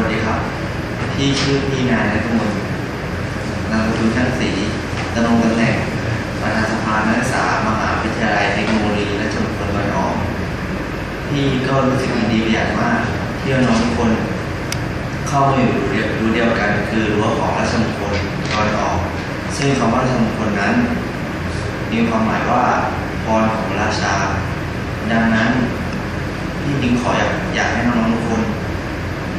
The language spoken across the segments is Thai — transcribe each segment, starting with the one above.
วัสดีครับ พี่ชื่อพี่นายนัทมนต์นามสกุลช่างศรีดำรงตำแหน่งประธานสภานักศึกษามหาวิทยาลัยเทคโนโลยีและชมพลวันออกพี่ก็รู้สึกยินดีเป็นอย่างมากที่น้องทุกคน เข้ามาอยู่รั้เดียวรั้เดียวกัน คือรั้วของราชมงคลตอนออก ซึ่งคำว่าราชมงคลนั้น มีความหมายว่าพรของราชา ดังนั้นพี่จึงขออยากอยากให้น้องๆทุกคน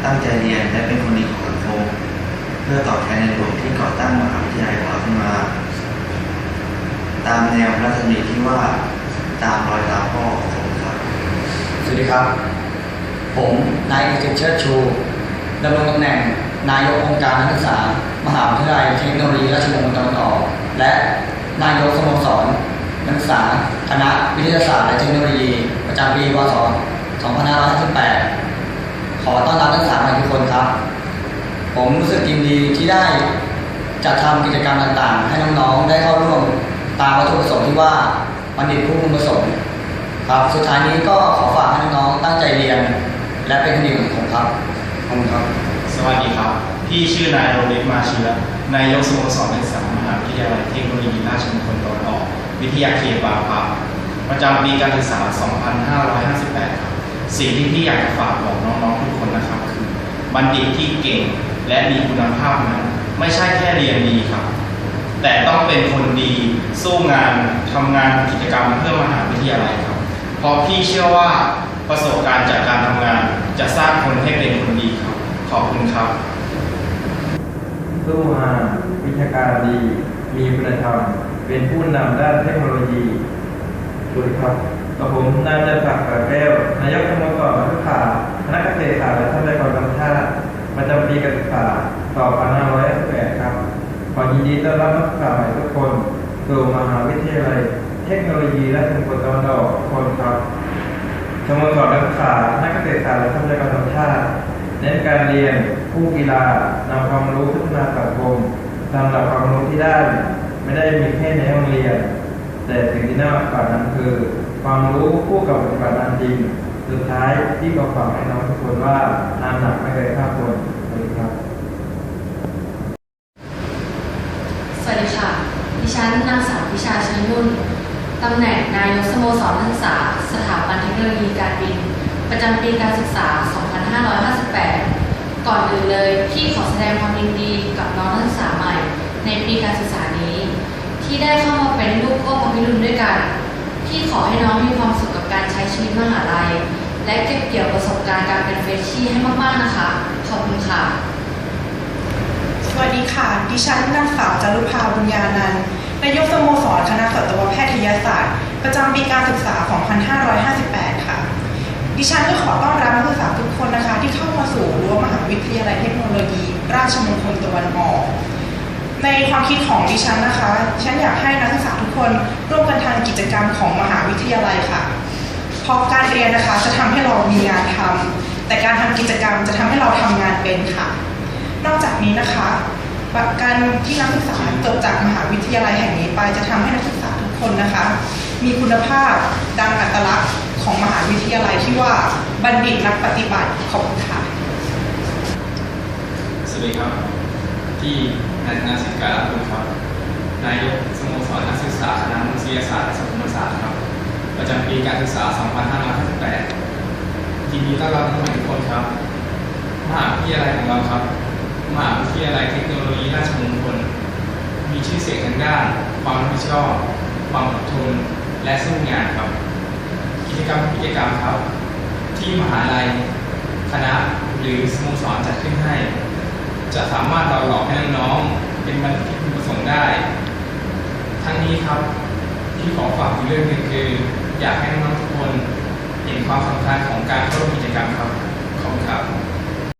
ตั้งใจเรียนและเป็นคนดีของสังคมเพื่อตอบแทนในหลวงที่ก่อตั้งมหาวิทยาลัยของเราขึ้นมา ตามแนวพระราชดำริที่ว่าตามรอยตามพ่อของผมครับสวัสดีครับ ผมนายเอกเชิดชูดำรงตำแหน่งนายกองค์การนักศึกษามหาวิทยาลัยเทคโนโลยีราชมงคลตะวันออกและนายกสโมสรนักศึกษาคณะวิทยาศาสตร์และเทคโนโลยี ประจำปีพศ2558 ขอต้อนรับนักศึกษาใหม่ทุกคนครับ ผมรู้สึกยินดีที่ได้จัดทำกิจกรรมต่างๆ ให้น้องๆ ได้เข้าร่วมตามวัตถุประสงค์ที่ว่าบัณฑิตผู้พึงประสงค์ครับ สุดท้ายนี้ก็ขอฝากให้น้องๆ ตั้งใจเรียน และเป็นคนดีของผมครับขอบคุณครับ สวัสดีครับ พี่ชื่อนายโรเล็กมาเชื้อนายกสโมสรนักศึกษามหาวิทยาลัยเทคโนโลยีราชมงคลตะวันออก วิทยาเขตบางพลับประจำปีการศึกษา 2558ครับ สิ่งที่พี่อยากจะฝากบอกน้องๆทุกคนนะครับ คือบัณฑิตที่เก่งและมีคุณภาพนั้น ไม่ใช่แค่เรียนดีครับ แต่ต้องเป็นคนดีสู้งานทำงานกิจกรรมเพื่อมหาวิทยาลัยครับ เพราะพี่เชื่อว่าประสบการณ์จากการทำงาน จะสร้างคนให้เป็นคนดีครับ ขอบคุณครับสู้มานวิชาการดี มีคุณธรรม เป็นผู้นำด้านเทคโนโลยีสวัสดีครับกับผมนายจันทร์ศักดิ์กระแก้วนายกสโมสรนักศึกษาคณะเกษตรศาสตร์และทรัพยากรธรรมชาติประจำปีการศึกษา2558ครับ ขอยินดีต้อน รับนักศึกษาใหม่ทุกคนสู่มหาวิทยาลัย เทคโนโลยีราชมงคลตะวันออกทุกคนครับสโมสรนักศึกษานักเกษตรศาสตร์และทรัพยากรธรรมชาติ เน้นการเรียน ผู้กีฬานำความรู้พัฒนาสังคมสำหรับความรู้ที่ได้ ไม่ได้มีแค่ในห้องเรียน แต่สิ่งที่น่าฝันนั้นคือ ความรู้คู่กับปฏิบัติงานจริง สุดท้ายที่ก็ฝากให้น้องทุกคนว่างานหนักไม่เคยฆ่าคนสวัสดีครับ สวัสดีค่ะ ดิฉันนางสาวพิชาเชิญนุ่น ตำแหน่งนายก สโมสรนักศึกษา สถาบันเทคโนโลยีการบิน ประจำปีการศึกษา 2558 ก่อนอื่นเลยพี่ขอแสดงความยินดีกับน้องนักศึกษาใหม่ ในปีการศึกษานี้ ที่ได้เข้ามาเป็นลูกโลกของพี่รุ่นด้วยกัน พี่ขอให้น้องมีความสุขกับการใช้ชีวิตมหาลัย และเก็บเกี่ยวประสบการณ์การเป็นเฟรชชี่ให้มากๆนะคะ ขอบคุณค่ะ สวัสดีค่ะ ดิฉันนางสาวจารุภาบุญญานันท์นายกสโมสรคณะสัตวแพทยศาสตร์ ประจำปีการศึกษา 2558 ค่ะ ดิฉันก็ขอต้อนรับนักศึกษาทุกคนนะคะ ที่เข้ามาสู่รั้วมหาวิทยาลัยเทคโนโลยี ราชมงคลตะวันออก ในความคิดของดิฉันนะคะ ฉันอยากให้นักศึกษาทุกคนร่วมกันทำกิจกรรมของมหาวิทยาลัยค่ะ เพราะการเรียนนะคะจะทำให้เรามีงานทำแต่การทำกิจกรรมจะทำให้เราทำงานเป็นค่ะ นอกจากนี้นะคะการที่นักศึกษาจบจากมหาวิทยาลัยแห่งนี้ไป จะทำให้นักศึกษาทุกคนนะคะ มีคุณภาพดังอัตลักษณ์ของมหาวิทยาลัยที่ว่าบัณฑิตนักปฏิบัติขอบคุณค่ะสวัสดีครับ ที่นายนาสิทธิการรับคุณครับนายกสโมสรนักศึกษาคณะมนุษยศาสตร์และสังคมศาสตร์ครับ ประจำปีการศึกษา 2558ยินดีต้อนรับทุกคนครับ มหาวิทยาลัยของเราครับ มหาวิทยาลัยเทคโนโลยีราชมงคล มีชื่อเสียงทางด้าน ความรับผิดชอบ ความอดทน และสู้งานครับ กิจกรรมกิจกรรมครับ ที่มหาลัยคณะหรือสโมสรจัดขึ้นให้ จะสามารถหล่อหลอให้น้องๆเป็นบัณฑิตที่พึงประสงค์ได้ ทั้งนี้ครับที่ขอฝากอีกเรื่องหนึ่งคือ อยากให้น้องๆทุกคนเห็นความสำคัญของการเข้าร่วมกิจกรรมครับขอบคุณครับ